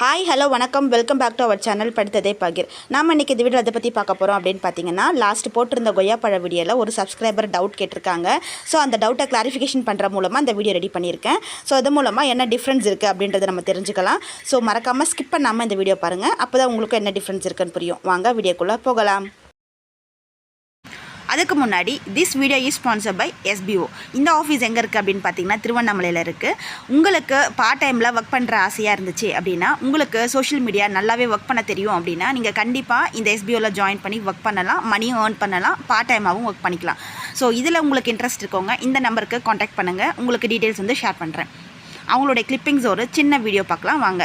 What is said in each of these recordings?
Hi hello வணக்கம். Welcome back to our channel படித்ததே பகிர். நாம் இன்றைக்கி இந்த வீடியோ அதை பற்றி பார்க்க போகிறோம் அப்படின்னு பார்த்தீங்கன்னா லாஸ்ட் போட்டிருந்த கொய்யாப்பழ வீடியோவில் ஒரு சப்ஸ்கிரைபர் டவுட் கேட்டிருக்காங்க. ஸோ அந்த டவுட்டை கிளாரிஃபிகேஷன் பண்ணுற மூலமாக அந்த வீடியோ ரெடி பண்ணியிருக்கேன். ஸோ அது மூலமாக என்ன டிஃப்ரென்ஸ் இருக்குது அப்படின்றத நம்ம தெரிஞ்சுக்கலாம். ஸோ மறக்காமல் ஸ்கிப் பண்ணாமல் இந்த வீடியோ பாருங்கள் அப்போ தான் உங்களுக்கு என்ன டிஃப்ரென்ஸ் இருக்குன்னு புரியும். வாங்க வீடியோக்குள்ளே போகலாம். அதுக்கு முன்னாடி this video is sponsor by SPO இந்த ஆஃபீஸ் எங்கே இருக்குது அப்படின்னு பார்த்தீங்கன்னா திருவண்ணாமலையில் இருக்குது உங்களுக்கு பார்ட் டைமில் ஒர்க் பண்ணுற ஆசையாக இருந்துச்சு அப்படின்னா உங்களுக்கு சோஷியல் மீடியா நல்லாவே ஒர்க் பண்ண தெரியும் அப்படின்னா நீங்கள் கண்டிப்பாக இந்த எஸ்பிஓவில் ஜாயின் பண்ணி ஒர்க் பண்ணலாம் மணியும் ஏர்ன் பண்ணலாம் பார்ட் டைமாகவும் ஒர்க் பண்ணிக்கலாம். ஸோ இதில் உங்களுக்கு இன்ட்ரெஸ்ட் இருக்கவங்க இந்த நம்பருக்கு காண்டாக்ட் பண்ணுங்கள் உங்களுக்கு டீட்டெயில்ஸ் வந்து ஷேர் பண்ணுறேன் அவங்களுடைய கிளிப்பிங்ஸ் ஒரு சின்ன வீடியோ பார்க்கலாம். வாங்க.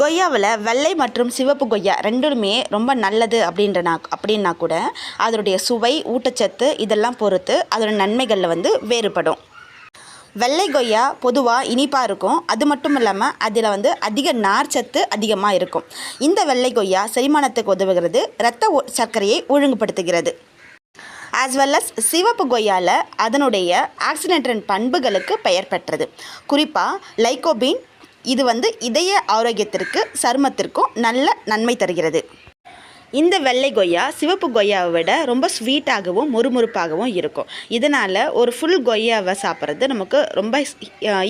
கொய்யாவில் வெள்ளை மற்றும் சிவப்பு கொய்யா ரெண்டுமே ரொம்ப நல்லது அப்படின்றனா அப்படின்னா கூட அதனுடைய சுவை ஊட்டச்சத்து இதெல்லாம் பொறுத்து அதோட நன்மைகளில் வந்து வேறுபடும். வெள்ளை கொய்யா பொதுவாக இனிப்பாக இருக்கும். அது மட்டும் இல்லாமல் அதில் வந்து அதிக நார்ச்சத்து அதிகமாக இருக்கும். இந்த வெள்ளை கொய்யா செரிமானத்துக்கு உதவுகிறது. இரத்த சர்க்கரையை ஒழுங்குபடுத்துகிறது. ஆஸ் வெல் அஸ் சிவப்பு கொய்யாவில் அதனுடைய ஆக்சிடென்ட் பண்புகளுக்கு பெயர் பெற்றது. குறிப்பாக லைகோபீன் இது வந்து இதய ஆரோக்கியத்திற்கு சருமத்திற்கும் நல்ல நன்மை தருகிறது. இந்த வெள்ளை கொய்யா சிவப்பு கொய்யாவை விட ரொம்ப ஸ்வீட்டாகவும் முறுமுறுப்பாகவும் இருக்கும். இதனால் ஒரு ஃபுல் கொய்யாவை சாப்பிட்றது நமக்கு ரொம்ப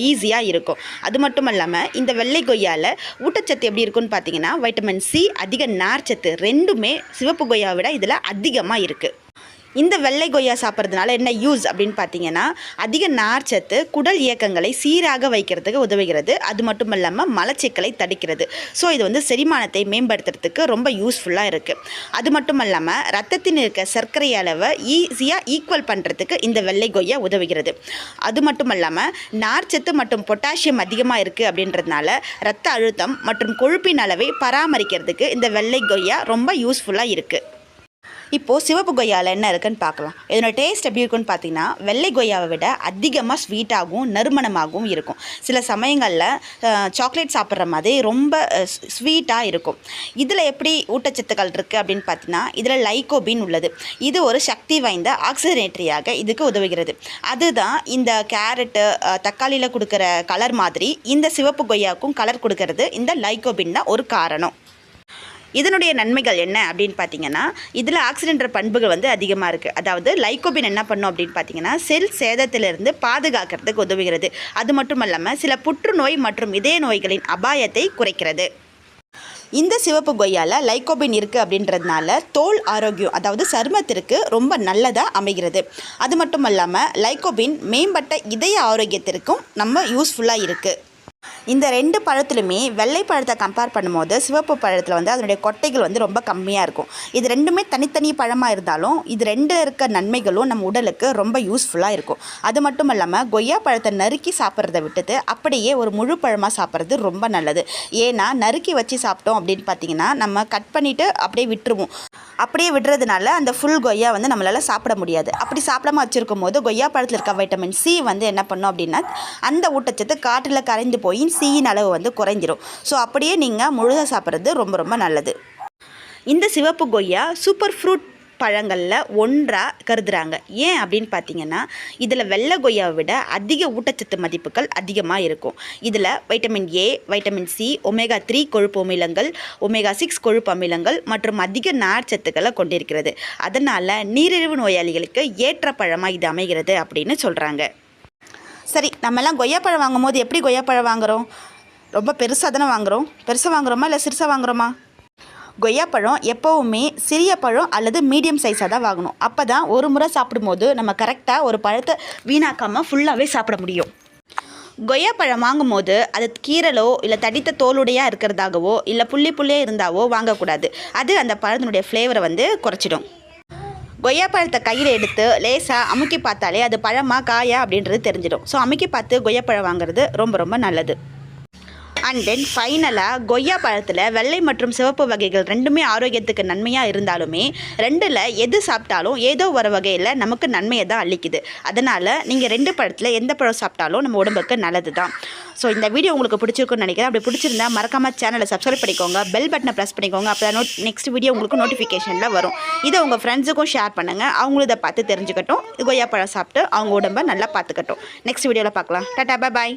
ஈஸியாக இருக்கும். அது மட்டும் இல்லாமல் இந்த வெள்ளை கொய்யாவில் ஊட்டச்சத்து எப்படி இருக்குன்னு பார்த்தீங்கன்னா வைட்டமின் சி அதிக நார்ச்சத்து ரெண்டுமே சிவப்பு கொய்யாவை விட இதில் அதிகமாக இருக்குது இந்த வெள்ளை கொய்யா சாப்பிட்றதுனால என்ன யூஸ் அப்படின்னு பார்த்தீங்கன்னா அதிக நார்ச்சத்து குடல் இயக்கங்களை சீராக வைக்கிறதுக்கு உதவுகிறது. அது மட்டும் இல்லாமல் மலச்சிக்கலை தடுக்கிறது. ஸோ இது வந்து செரிமானத்தை மேம்படுத்துறதுக்கு ரொம்ப யூஸ்ஃபுல்லாக இருக்குது அது மட்டும் இல்லாமல் ரத்தத்தில் இருக்க சர்க்கரை அளவை ஈஸியாக ஈக்குவல் பண்ணுறதுக்கு இந்த வெள்ளை கொய்யா உதவுகிறது. அது மட்டும் இல்லாமல் நார்ச்சத்து மற்றும் பொட்டாசியம் அதிகமாக இருக்குது அப்படின்றதுனால ரத்த அழுத்தம் மற்றும் கொழுப்பின் அளவை பராமரிக்கிறதுக்கு இந்த வெள்ளை கொய்யா ரொம்ப யூஸ்ஃபுல்லாக இருக்குது இப்போது சிவப்பு கொய்யாவில் என்ன இருக்குன்னு பார்க்கலாம். இதனோட டேஸ்ட் எப்படி இருக்குன்னு பார்த்தீங்கன்னா வெள்ளை கொய்யாவை விட அதிகமாக ஸ்வீட்டாகவும் நறுமணமாகவும் இருக்கும். சில சமயங்களில் சாக்லேட் சாப்பிட்ற மாதிரி ரொம்ப ஸ்வீட்டாக இருக்கும். இதில் எப்படி ஊட்டச்சத்துக்கள் இருக்குது அப்படின்னு பார்த்தீங்கன்னா இதில் லைகோபின் உள்ளது. இது ஒரு சக்தி வாய்ந்த ஆக்சிஜனேட்டரியாக இதுக்கு உதவுகிறது. அதுதான் இந்த கேரட்டு தக்காளியில் கொடுக்குற கலர் மாதிரி இந்த சிவப்பு கொய்யாவுக்கும் கலர் கொடுக்கறது இந்த லைகோபின் தான் ஒரு காரணம். இதனுடைய நன்மைகள் என்ன அப்படின்னு பார்த்தீங்கன்னா இதில் ஆக்சிடென்ட் பண்புகள் வந்து அதிகமாக இருக்குது அதாவது லைக்கோபின் என்ன பண்ணும் அப்படின்னு பார்த்தீங்கன்னா செல் சேதத்திலிருந்து பாதுகாக்கிறதுக்கு உதவுகிறது. அது மட்டும் இல்லாமல் சில புற்றுநோய் மற்றும் இதய நோய்களின் அபாயத்தை குறைக்கிறது. இந்த சிவப்பு கொய்யால் லைகோபின் இருக்குது அப்படின்றதுனால தோல் ஆரோக்கியம் அதாவது சருமத்திற்கு ரொம்ப நல்லதாக அமைகிறது. அது மட்டும் இல்லாமல் லைகோபின் மேம்பட்ட இதய ஆரோக்கியத்திற்கும் நம்ம யூஸ்ஃபுல்லாக இருக்குது இந்த ரெண்டு பழத்துலையுமே வெள்ளை பழத்தை கம்பேர் பண்ணும்போது சிவப்பு பழத்தில் வந்து அதனுடைய கொட்டைகள் வந்து ரொம்ப கம்மியாக இருக்கும். இது ரெண்டுமே தனித்தனி பழமாக இருந்தாலும் இது ரெண்டு இருக்க நன்மைகளும் நம்ம உடலுக்கு ரொம்ப யூஸ்ஃபுல்லாக இருக்கும். அது மட்டும் இல்லாமல் கொய்யா பழத்தை நறுக்கி சாப்பிட்றத விட்டுட்டு அப்படியே ஒரு முழு பழமாக சாப்பிட்றது ரொம்ப நல்லது. ஏன்னா நறுக்கி வச்சு சாப்பிட்டோம் அப்படின்னு பார்த்தீங்கன்னா நம்ம கட் பண்ணிவிட்டு அப்படியே விட்டுருவோம். அப்படியே விடுறதுனால அந்த ஃபுல் கொய்யா வந்து நம்மளால் சாப்பிட முடியாது. அப்படி சாப்பிடாம வச்சுருக்கும் போது கொய்யா பழத்தில் இருக்க வைட்டமின் சி வந்து என்ன பண்ணும் அப்படின்னா அந்த ஊட்டச்சத்து காற்றில் கரைந்து போய் சியின் அளவு வந்து குறைஞ்சிரும். ஸோ அப்படியே நீங்கள் முழுதாக சாப்பிட்றது ரொம்ப ரொம்ப நல்லது. இந்த சிவப்பு கொய்யா சூப்பர் ஃப்ரூட் பழங்களில் ஒன்றாக கருதுகிறாங்க ஏன் அப்படின்னு பார்த்தீங்கன்னா இதில் வெள்ளை கொய்யாவை விட அதிக ஊட்டச்சத்து மதிப்புகள் அதிகமாக இருக்கும். இதில் vitamin A vitamin C omega three கொழுப்பு அமிலங்கள் ஒமேகா சிக்ஸ் கொழுப்பு அமிலங்கள் மற்றும் அதிக நார்ச்சத்துக்களை கொண்டிருக்கிறது. அதனால் நீரிழிவு நோயாளிகளுக்கு ஏற்ற பழமாக இது அமைகிறது அப்படின்னு சொல்கிறாங்க சரி நம்மலாம் கொய்யாப்பழம் வாங்கும்போது எப்படி கொய்யாப்பழம் வாங்குகிறோம் ரொம்ப பெருசாக தானே வாங்குகிறோம் பெருசாக வாங்குகிறோமா இல்லை சிறுசாக வாங்குகிறோமா கொய்யாப்பழம் எப்போவுமே சிறிய பழம் அல்லது மீடியம் சைஸாக தான் வாங்கணும். அப்போ தான் ஒரு முறை சாப்பிடும்போது நம்ம கரெக்டாக ஒரு பழத்தை வீணாக்காமல் ஃபுல்லாகவே சாப்பிட முடியும். கொய்யாப்பழம் வாங்கும்போது அது கீரலோ இல்லை தடித்த தோலுடையாக இருக்கிறதாகவோ இல்லை புள்ளி புள்ளியாக இருந்தாவோ வாங்கக்கூடாது. அது அந்த பழத்தினுடைய ஃப்ளேவரை வந்து குறைச்சிடும். கொய்யாப்பழத்தை கையில் எடுத்து லேசாக அமுக்கி பார்த்தாலே அது பழமா காயா அப்படின்றது தெரிஞ்சிடும். ஸோ அமுக்கி பார்த்து கொய்யாப்பழம் வாங்குறது ரொம்ப ரொம்ப நல்லது. அண்ட் தென் ஃபைனலாக கொய்யா பழத்தில் வெள்ளை மற்றும் சிவப்பு வகைகள் ரெண்டுமே ஆரோக்கியத்துக்கு நன்மையாக இருந்தாலுமே ரெண்டில் எது சாப்பிட்டாலும் ஏதோ ஒரு வகையில் நமக்கு நன்மையை தான் அளிக்குது. அதனால் நீங்கள் ரெண்டு பழத்தில் எந்த பழம் சாப்பிட்டாலும் நம்ம உடம்புக்கு நல்லது தான் ஸோ இந்த வீடியோ உங்களுக்கு பிடிச்சிருக்குன்னு நினைக்கிறேன். அப்படி பிடிச்சிருந்தா மறக்காமல் சேனலை சப்ஸ்கிரைப் பண்ணிக்கோங்க. பெல் பட்டனை ப்ரெஸ் பண்ணிக்கோங்க. அப்போ தான் நோட் நெக்ஸ்ட் வீடியோ உங்களுக்கு நோட்டிஃபிகேஷனில் வரும். இதை உங்கள் ஃப்ரெண்ட்ஸுக்கும் ஷேர் பண்ணுங்கள் அவங்களும் இதை பார்த்து தெரிஞ்சுக்கட்டும். கொய்யா பழம் சாப்பிட்டு அவங்க உடம்பை நல்லா பார்த்துக்கட்டும். நெக்ஸ்ட் வீடியோவில் பார்க்கலாம். டாட்டா பாய்